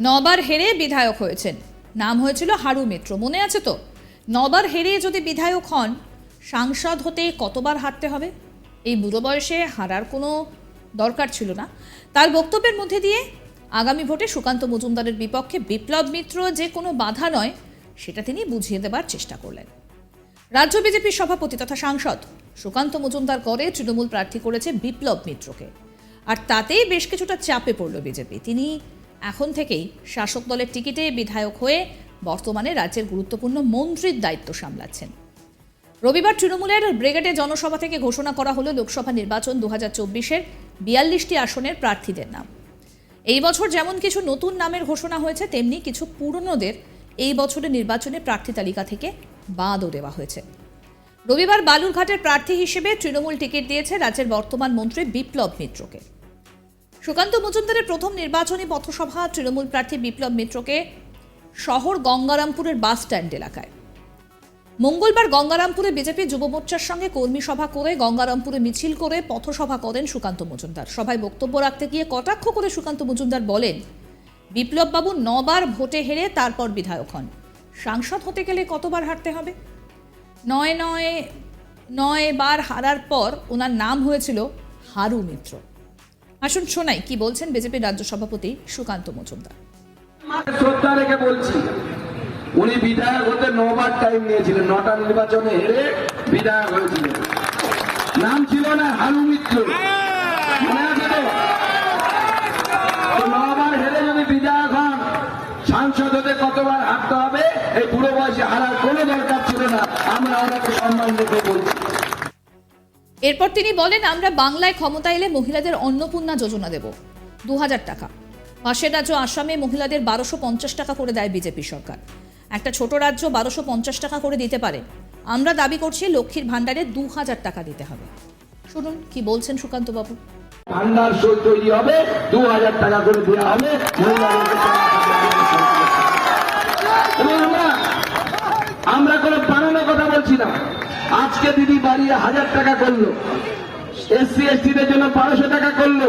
নবার হেরে বিধায়ক হয়েছেন। নাম হয়েছিল হারু মিত্র, মনে আছে তো? নবার হেরে যদি বিধায়ক হন, সাংসদ হতে কতবার হারতে হবে? এই বুড়ো বয়সে হারার কোনো দরকার ছিল না। তার বক্তব্যের মধ্যে দিয়ে আগামী ভোটে সুকান্ত মজুমদারের বিপক্ষে বিপ্লব মিত্র যে কোনো বাধা নয়, সেটা তিনি বুঝিয়ে দেবার চেষ্টা করলেন। রাজ্য বিজেপির সভাপতি তথা সাংসদ সুকান্ত মজুমদার করে তৃণমূল প্রার্থী করেছে বিপ্লব মিত্রকে। আর তাতেই বেশ কিছুটা চাপে পড়ল বিজেপি। তিনি এখন থেকেই শাসক দলের টিকিটে বিধায়ক হয়ে বর্তমানে রাজ্যের গুরুত্বপূর্ণ মন্ত্রীর দায়িত্ব সামলাচ্ছেন। রবিবার তৃণমূলের ব্রিগেডে জনসভা থেকে ঘোষণা করা হলো লোকসভা নির্বাচন দু হাজার চব্বিশের বিয়াল্লিশটি আসনের প্রার্থীদের নাম। এই বছর যেমন কিছু নতুন নামের ঘোষণা হয়েছে, তেমনি কিছু পুরনোদের এই বছরের নির্বাচনে প্রার্থী তালিকা থেকে বাদও দেওয়া হয়েছে। রবিবার বালুরঘাটের প্রার্থী হিসেবে তৃণমূল টিকিট দিয়েছে রাজ্যের বর্তমান মন্ত্রী বিপ্লব মিত্রকে। সুকান্ত মজুমদারের প্রথম নির্বাচনী পথসভা তৃণমূল প্রার্থী বিপ্লব মিত্রকে শহর গঙ্গারামপুরের বাস স্ট্যান্ড এলাকায়। মঙ্গলবার গঙ্গারামপুরে বিজেপি যুব মোর্চার সঙ্গে কর্মী সভা করে গঙ্গারামপুরে মিছিল করে পথসভা করেন সুকান্ত মজুমদার। সভায় বক্তব্য রাখতে গিয়ে কটাক্ষ করে সুকান্ত মজুমদার বলেন, বিপ্লববাবু নবার ভোটে হেরে তারপর বিধায়ক হন। সাংসদ হতে গেলে কতবার হারতে হবে? নয় নয় নয় বার হারার পর ওনার নাম হয়েছিল হারু মিত্র। আসুন শোনাই কি বলছেন বিজেপির রাজ্য সভাপতি সুকান্ত মজুমদার। শ্রদ্ধা রেখে বলছি, উনি বিধায়ক হতে নবার টাইম নিয়েছিলেন, নটা নির্বাচনে হেরে বিধায়ক হয়েছিলেন। নাম ছিল না হারু মিত্র। মনে নবার হেরে যদি বিধায়ক হন, সাংসদ হতে কতবার হারতে হবে? এই বুড়ো বয়সে হারার কোনো দরকার ছিল না। আমরা ওনাকে সম্মান রেখে বলছি। এরপর তিনি বলেন, আমরা বাংলায় ক্ষমতা এলে মহিলাদের অন্নপূর্ণা যোজনা দেব দু হাজার টাকা। পাশের রাজ্য আসামে মহিলাদের বারোশো পঞ্চাশ টাকা করে দেয় বিজেপি সরকার। একটা ছোট রাজ্য বারোশো পঞ্চাশ টাকা করে দিতে পারে। আমরা দাবি করছি লক্ষ্মীর ভাণ্ডারে দু হাজার টাকা দিতে হবে। শুনুন, কি বলছেন সুকান্তবাবু? সই তৈরি হবে দু হাজার টাকা করে দেওয়া হবে আমরা কোনো না। আজকে দিদি বাড়িয়ে হাজার টাকা করল। এসসি এসটিদের জন্য বারোশো টাকা করল।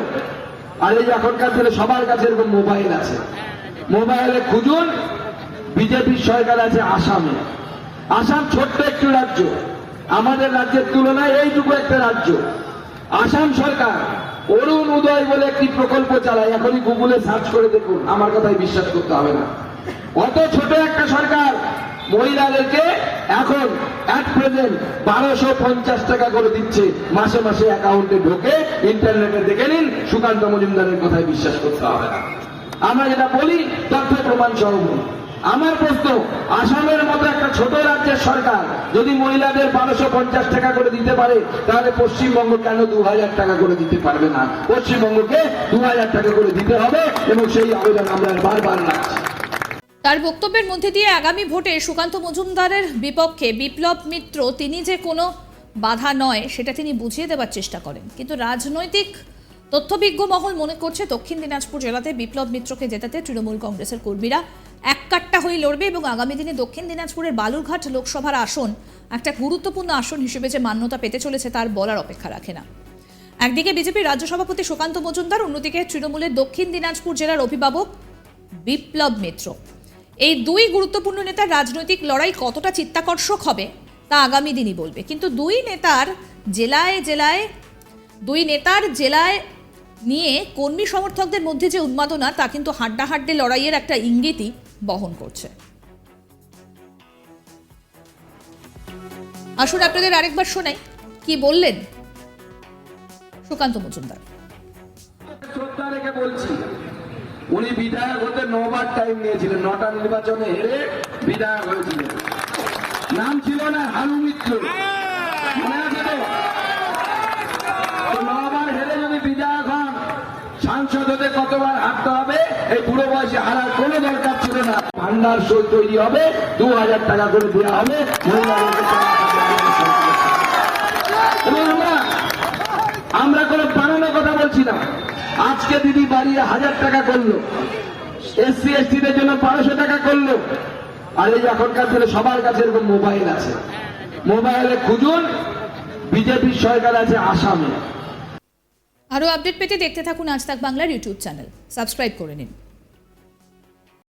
আর এই এখনকার দিনে সবার কাছে এরকম মোবাইল আছে। মোবাইলে খুঁজুন বিজেপির সরকার আছে আসামে। আসাম ছোট্ট একটি রাজ্য। আমাদের রাজ্যের তুলনায় এইটুকু একটা রাজ্য। আসাম সরকার অরুণ উদয় বলে একটি প্রকল্প চালায়। এখনই গুগলে সার্চ করে দেখুন। আমার কথাই বিশ্বাস করতে হবে না। অত ছোট একটা সরকার মহিলাদেরকে এখন অ্যাট প্রেজেন্ট বারোশো পঞ্চাশ টাকা করে দিচ্ছে। মাসে মাসে অ্যাকাউন্টে ঢোকে ইন্টারনেটে দেখে নিন, সুকান্ত মজুমদারের কথায় বিশ্বাস করতে হবে না। আমরা যেটা বলি, তথ্য প্রমাণ সহ আমার প্রশ্ন, আসামের মতো একটা ছোট রাজ্যের সরকার যদি মহিলাদের বারোশো পঞ্চাশ টাকা করে দিতে পারে, তাহলে পশ্চিমবঙ্গ কেন দু হাজার টাকা করে দিতে পারবে না? পশ্চিমবঙ্গকে দু হাজার টাকা করে দিতে হবে এবং সেই আবেদন আমরা বারবার রাখছি তার বক্তব্যের মধ্যে দিয়ে আগামী ভোটে সুকান্ত মজুমদারের বিপক্ষে বিপ্লব মিত্র তিনি যে কোনো বাধা নয়, সেটা তিনি বুঝিয়ে দেওয়ার চেষ্টা করেন। কিন্তু রাজনৈতিক তথ্যবিজ্ঞ মহল মনে করছে দক্ষিণ দিনাজপুর জেলাতে বিপ্লব মিত্রকে জেতাতে তৃণমূল কংগ্রেসের কর্মীরা এক কাট্টা হয়ে লড়বে এবং আগামী দিনে দক্ষিণ দিনাজপুরের বালুরঘাট লোকসভার আসন একটা গুরুত্বপূর্ণ আসন হিসেবে যে মান্যতা পেতে চলেছে তার বলার অপেক্ষা রাখে না। একদিকে বিজেপির রাজ্য সভাপতি সুকান্ত মজুমদার, অন্যদিকে তৃণমূলের দক্ষিণ দিনাজপুর জেলার অভিভাবক বিপ্লব মিত্র। এই দুই গুরুত্বপূর্ণ নেতার রাজনৈতিক লড়াই কতটা চিত্তাকর্ষক হবে, তা আগামী দিনই বলবে। কিন্তু দুই নেতার জেলায় জেলায়, দুই নেতার জেলায় নিয়ে কর্মী সমর্থকদের মধ্যে যে উন্মাদনা, তা কিন্তু হাড্ডাহাড্ডে লড়াইয়ের একটা ইঙ্গিতই বহন করছে। আসুন আপনাদের আরেকবার শোনাই, কি বললেন সুকান্ত মজুমদার? শ্রদ্ধা রেখে বলছি উনি বিধায়ক হতে নবার টাইম নিয়েছিলেন, নটা নির্বাচনে হেরে বিধায়ক হয়েছিলেন। নাম ছিল না হারু মিত্র। মনে আছে তো? নবার হেরে যদি বিধায়ক হন, সাংসদ হতে কতবার হারতে হবে? এই বুড়ো বয়সে হারার কোনো দরকার ছিল না। ভান্ডার সই তৈরি হবে, দু হাজার টাকা করে দেওয়া হবে। আমরা কোনো বানানো কথা বলছি না। আজকে দিদি বাড়িয়ে হাজার টাকা করল। এসসি, এসটিদের জন্য বারোশো টাকা করল। আর এই এখনকার দিনে সবার কাছে এরকম মোবাইল আছে। মোবাইলে খুঁজুন বিজেপির সরকার আছে আসামে। আরও আপডেট পেতে দেখতে থাকুন আজ তাক বাংলার ইউটিউব চ্যানেল। সাবস্ক্রাইব করে নিন।